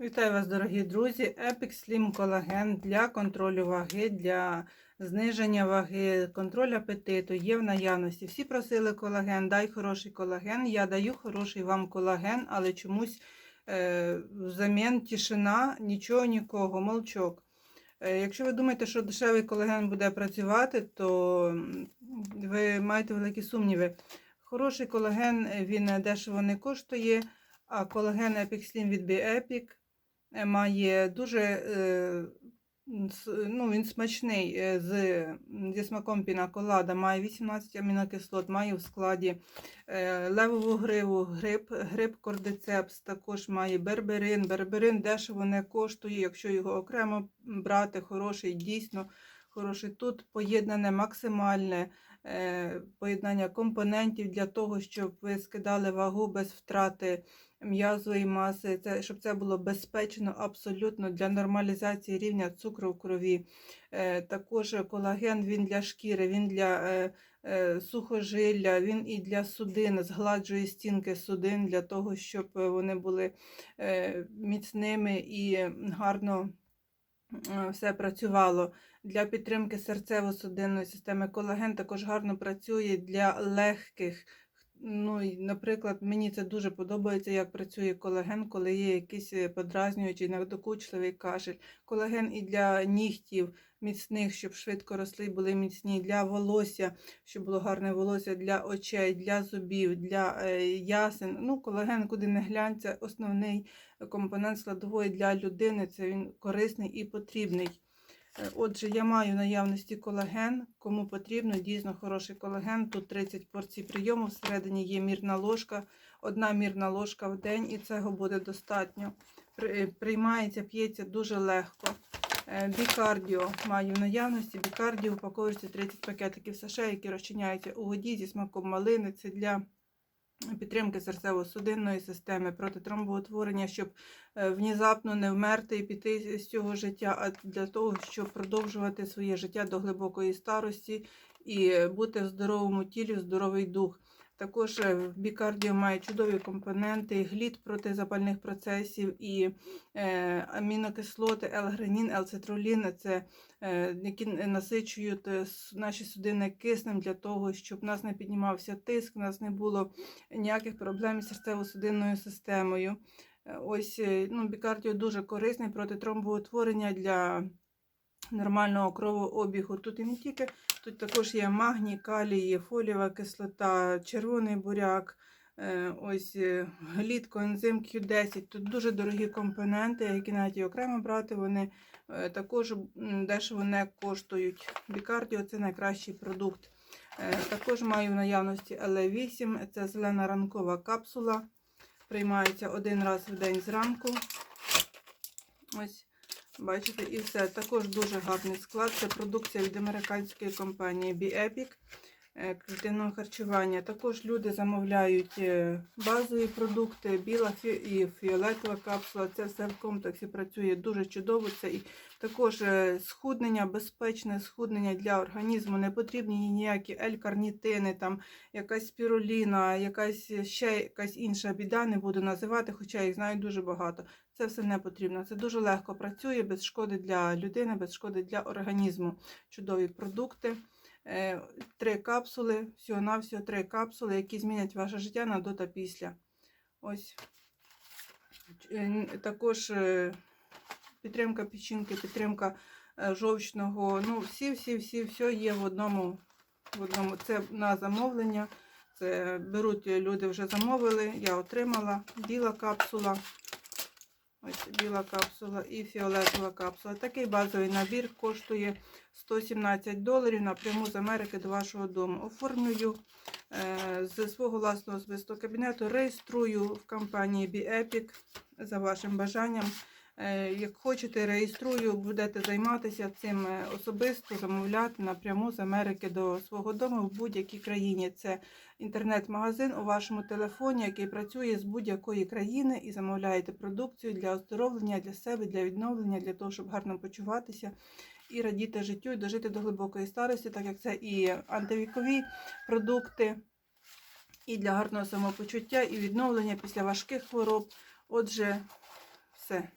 Вітаю вас, дорогі друзі! Epic Slim колаген для контролю ваги, для зниження ваги, контроль апетиту є в наявності. Всі просили колаген, дай хороший колаген. Я даю хороший вам колаген, але чомусь е, взамін тишина, нічого, нікого, молчок. Е, якщо ви думаєте, що дешевий колаген буде працювати, то ви маєте великі сумніви. Хороший колаген він дешево не коштує, а колаген Epic Slim від BeEpic е, має дуже е, ну, він смачний е, з, зі смаком пінаколада, має 18 амінокислот, має в складі е, левову гриву, гриб, гриб кордицепс, також має берберин. Берберин дешево не коштує, якщо його окремо брати, хороший, дійсно хороший. Тут поєднане максимальне е, поєднання компонентів для того, щоб ви скидали вагу без втрати м'язової маси, це, щоб це було безпечно абсолютно для нормалізації рівня цукру в крові. Е, також колаген він для шкіри, він для е, е, сухожилля, він і для судин, згладжує стінки судин для того, щоб вони були е, міцними і гарно е, все працювало. Для підтримки серцево-судинної системи колаген також гарно працює для легких. Ну, наприклад, мені це дуже подобається, як працює колаген, коли є якийсь е, подразнюючий, надокучливий кашель. Колаген і для нігтів міцних, щоб швидко росли, були міцні, для волосся, щоб було гарне волосся, для очей, для зубів, для е, ясен. Ну, колаген, куди не глянь, це основний компонент складової для людини. Це він корисний і потрібний. Е, Отже, я маю наявності колаген. Кому потрібно, дійсно хороший колаген. Тут 30 порцій прийому. Всередині є мірна ложка, одна мірна ложка в день, і цього буде достатньо. Е, Приймається, п'ється дуже легко. Е, Бікардіо маю в наявності. Бікардіо упаковується 30 пакетиків саше, які розчиняються у воді зі смаком малини. Це для підтримки серцево-судинної системи, проти тромбоутворення, щоб е, внезапно не вмерти і піти з цього життя, а для того, щоб продовжувати своє життя до глибокої старості і бути в здоровому тілі, в здоровий дух. Також е, бікардіо має чудові компоненти, глід проти запальних процесів і е, амінокислоти, L-гранін, L-цитрулін – це е, які насичують наші судини киснем для того, щоб в нас не піднімався тиск, в нас не було ніяких проблем з серцево-судинною системою. Ось ну, бікардіо дуже корисний проти тромбоутворення для нормального кровообігу. Тут і не тільки, тут також є магній, калій, фолієва кислота, червоний буряк. е, Ось е, глід, коензим Q10. Тут дуже дорогі компоненти, які навіть і окремо брати, вони е, також дешево не коштують. Бікардіо це найкращий продукт. Е, Також маю в наявності L8, це зелена ранкова капсула. Приймається один раз в день зранку. Ось, бачите, і все. Також дуже гарний склад. Це продукція від американської компанії BeEpic е, клітинного харчування. Також люди замовляють е, базові продукти, біла і фіолетова капсула. Це все в комплексі працює дуже чудово. Це і також е, схуднення, безпечне схуднення для організму. Не потрібні ніякі ель-карнітини, там якась спіруліна, якась ще якась інша біда, не буду називати, хоча їх знаю дуже багато. Це все не потрібно. Це дуже легко працює, без шкоди для людини, без шкоди для організму. Чудові продукти. Е, Три капсули, всього-навсього три капсули, які змінять ваше життя на до та після. Ось. Е, Також е, підтримка печінки, підтримка жовчного. Ну, всі, всі, всі, все є в одному. В одному. Це на замовлення. Це беруть люди вже замовили, я отримала. Біла капсула. Ось біла капсула і фіолетова капсула. Такий базовий набір коштує 117 доларів напряму з Америки до вашого дому. Оформлюю е, з свого власного особистого кабінету, реєструю в компанії BeEpic за вашим бажанням. Е, Як хочете, реєструю, будете займатися цим е, особисто, замовляти напряму з Америки до свого дому в будь-якій країні. Це інтернет-магазин у вашому телефоні, який працює з будь-якої країни і замовляєте продукцію для оздоровлення, для себе, для відновлення, для того, щоб гарно почуватися і радіти життю, і дожити до глибокої старості, так як це і антивікові продукти, і для гарного самопочуття, і відновлення після важких хвороб. Отже, все.